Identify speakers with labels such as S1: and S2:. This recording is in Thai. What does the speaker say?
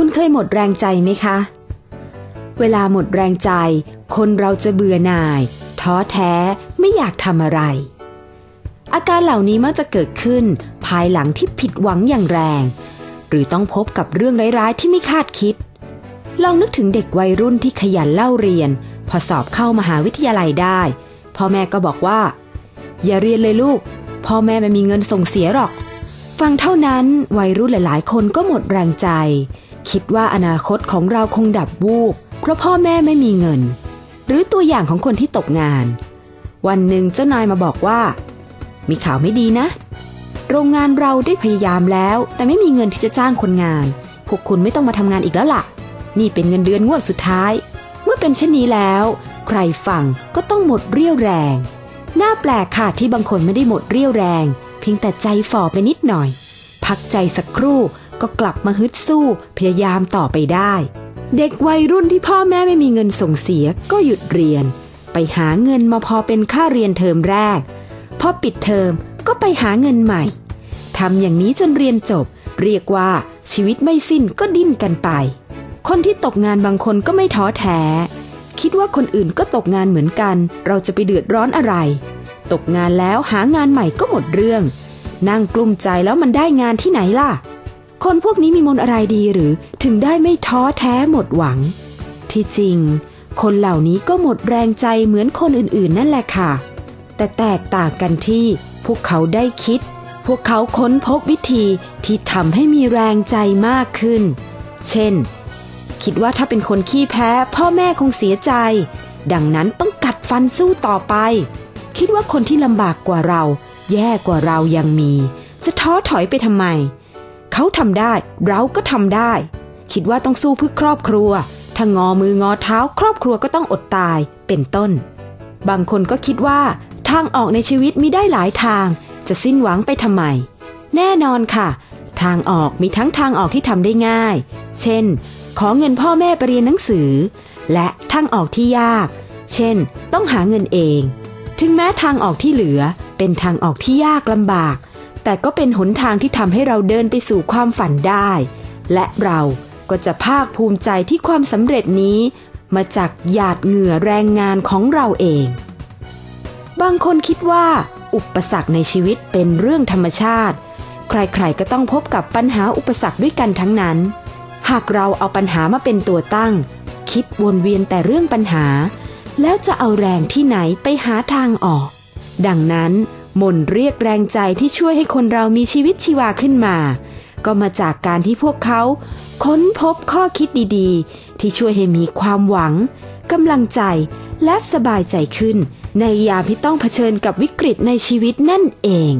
S1: คุณเคยหมดแรงใจไหมคะ เวลาหมดแรงใจ คนเราจะเบื่อหน่าย ท้อแท้ไม่อยากทำอะไร อาการเหล่านี้มักจะเกิดขึ้นภายหลังที่ผิดหวังอย่างแรง หรือต้องพบกับเรื่องร้ายๆที่ไม่คาดคิด ลองนึกถึงเด็กวัยรุ่นที่ขยันเล่าเรียน พอสอบเข้ามหาวิทยาลัยได้พ่อแม่ก็บอกว่า อย่าเรียนเลยลูก พ่อแม่ไม่มีเงินส่งเสียหรอก ฟังเท่านั้นวัยรุ่นหลาย ๆ คนก็หมดแรงใจ คิดว่าอนาคตของเราคงดับวูบ เพราะพ่อแม่ไม่มีเงิน หรือตัวอย่างของคนที่ตกงาน วันหนึ่งเจ้านายมาบอกว่า มีข่าวไม่ดีนะ โรงงานเราได้พยายามแล้ว แต่ไม่มีเงินที่จะจ้างคนงาน พวกคุณไม่ต้องมาทำงานอีกแล้วล่ะ นี่เป็นเงินเดือนงวดสุดท้าย เมื่อเป็นเช่นนี้แล้ว ใครฟังก็ต้องหมดเรี่ยวแรง น่าแปลกค่ะที่บางคนไม่ได้หมดเรี่ยวแรง เพียงแต่ใจฝ่อไปนิดหน่อย พักใจสักครู่ ก็กลับมาฮึดสู้พยายามต่อไปได้ เด็กวัยรุ่นที่พ่อแม่ไม่มีเงินส่งเสียก็หยุดเรียน ไปหาเงินมาพอเป็นค่าเรียนเทอมแรก พอปิดเทอมก็ไปหาเงินใหม่ทำอย่างนี้จนเรียนจบ เรียกว่าชีวิตไม่สิ้นก็ดิ้นกันไป คนที่ตกงานบางคนก็ไม่ท้อแท้ คิดว่าคนอื่นก็ตกงานเหมือนกัน เราจะไปเดือดร้อนอะไร ตกงานแล้วหางานใหม่ก็หมดเรื่อง นั่งกลุ้มใจแล้วมันได้งานที่ไหนล่ะ คนพวกนี้มีมนต์อะไรดีหรือถึงได้ไม่ท้อแท้หมดหวัง ที่จริง คนเหล่านี้ก็หมดแรงใจเหมือนคนอื่นๆ นั่นแหละค่ะ แต่แตกต่างกันที่พวกเขาได้คิด พวกเขาค้นพบวิธีที่ทำให้มีแรงใจมากขึ้น เช่น คิดว่าถ้าเป็นคนขี้แพ้ พ่อแม่คงเสียใจ ดังนั้นต้องกัดฟันสู้ต่อไป คิดว่าคนที่ลำบากกว่าเรา แย่กว่าเรายังมี จะท้อถอยไปทำไม เขาทำได้ เราก็ทำได้ คิดว่าต้องสู้เพื่อครอบครัว ถ้างอมืองอเท้า ครอบครัวก็ต้องอดตาย เป็นต้น บางคนก็คิดว่า ทางออกในชีวิตมีได้หลายทาง จะสิ้นหวังไปทำไม แน่นอนค่ะ ทางออกมีทั้งทางออกที่ทำได้ง่าย เช่น ขอเงินพ่อแม่ไปเรียนหนังสือ และทางออกที่ยาก เช่น ต้องหาเงินเอง ถึงแม้ทางออกที่เหลือเป็นทางออกที่ยากลำบาก แต่ก็เป็นหนทางที่ทำให้เราเดินไปสู่ความฝันได้ และเราก็จะภาคภูมิใจที่ความสำเร็จนี้ มาจากหยาดเหงื่อแรงงานของเราเอง บางคนคิดว่า อุปสรรคในชีวิตเป็นเรื่องธรรมชาติ ใครๆก็ต้องพบกับปัญหาอุปสรรคด้วยกันทั้งนั้น หากเราเอาปัญหามาเป็นตัวตั้ง คิดวนเวียนแต่เรื่องปัญหา แล้วจะเอาแรงที่ไหนไปหาทางออก ดังนั้น มนเรียกแรงใจที่ช่วยให้คนเรามีชีวิตชีวาขึ้นมา ก็มาจากการที่พวกเขา ค้นพบข้อคิดดีๆ ที่ช่วยให้มีความหวังกำลังใจและสบายใจขึ้น ในยามที่ต้องเผชิญกับวิกฤตในชีวิตนั่นเอง